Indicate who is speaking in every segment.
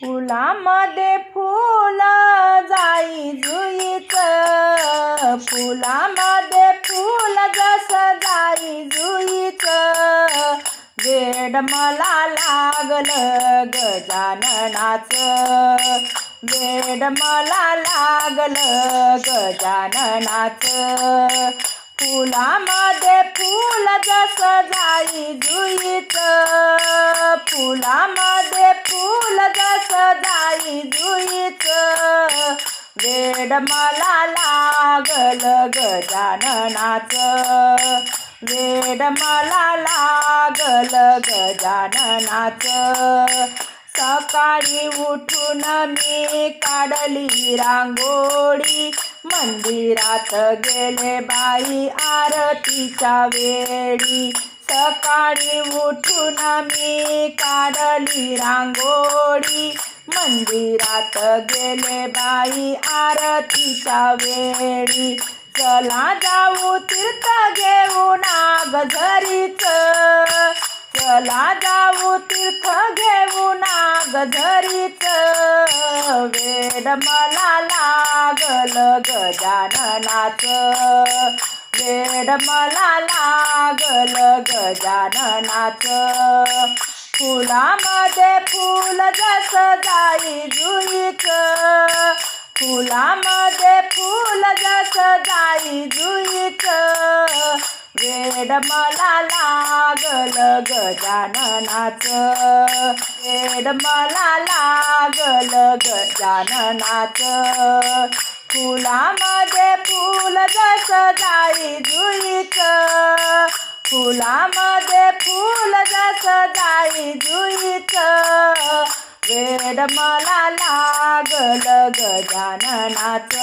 Speaker 1: फुलामध्ये फुल जाई जुईच फुलामध्ये फुल जस जाई जुईच वेड मला लागलं गजाननाच वेड मला लागलं गजाननाच फुलामध्ये फुल जस जाई जुईच फुलामध्ये जाई जुईच. वेड मला लागल गजाननाच वेड मला लागल गजाननाच सकाळी उठून मी काढली रांगोळी. मंदिरात गेले बाई आरतीच्या वेळी. सकाळी उठून मी काढली रांगोळी. मंदिरात गेले बाई आरतीच्या वेळी. चला जाऊ तीर्थ घेऊन गझरीच चला जाऊ तीर्थ घेऊन गझरीच वेड मला लागल गजाननाच. वेड मला लागल गजाननाच. ते फुल जस जाई जुईच. फुलामध्ये फुल जस जाई जुईच. वेड मला लागल गजाननाच वेड मला लागल गजाननाच फुलामध्ये फुल जस जाई जुईच. फुलामध्ये फूल जस जाई जुईच. वेड मला लागल गजाननाच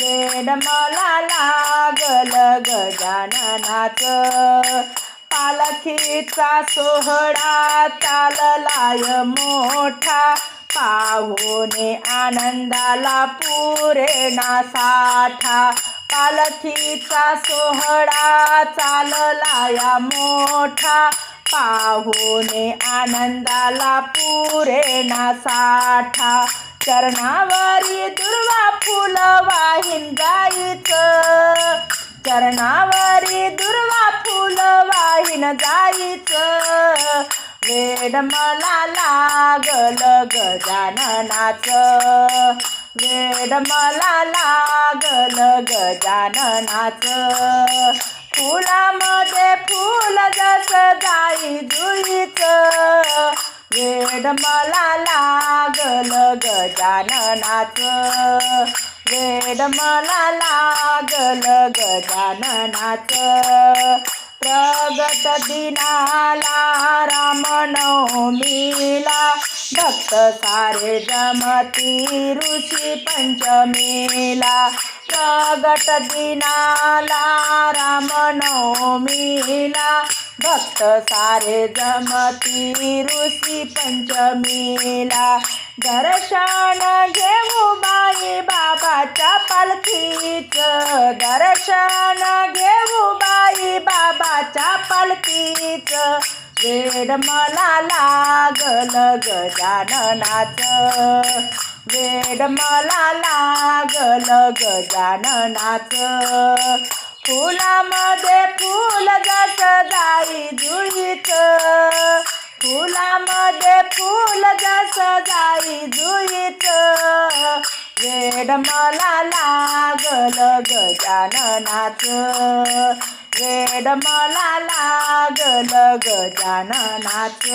Speaker 1: वेड मला लागल गजाननाच पालखीचा सोहळा चाललाय मोठा. पाहुणे आनंदाला पुरेणा साठा. पालखीचा सोहळा चालला या मोठा. पाहुणे आनंदाला पुरेणा साठा. चरणावरी दुर्वा फुल वाहीन जायचं चरणावरी दुर्वा फुल वाहीन जायचं वेड मला लागल गजाननाचं. वेड मला लागल गजाननाच फुलामध्ये फुल जस जाई जुईच. वेड मला लागल गजाननाच वेड मला लागल गजाननाच प्रगत दिनाला रामनवमी. भक्त सारे जमती ऋषी पंचमीला प्रगट दिनाला रामनवमीला. भक्त सारे जमती ऋषी पंचमीला दर्शन घेऊ बाई बाबाच्या पालखीच. दर्शन घेऊ बाई बाबाच्या पालखीच. वेड मला लागल गजाननाच वेड मला लागल गजाननाच फुलामध्ये फुल जस जाई जुईच फुलामध्ये फुल जस जाई जुईच वेड मला लागल गजाननाच वेड मला लागल गजाननाच.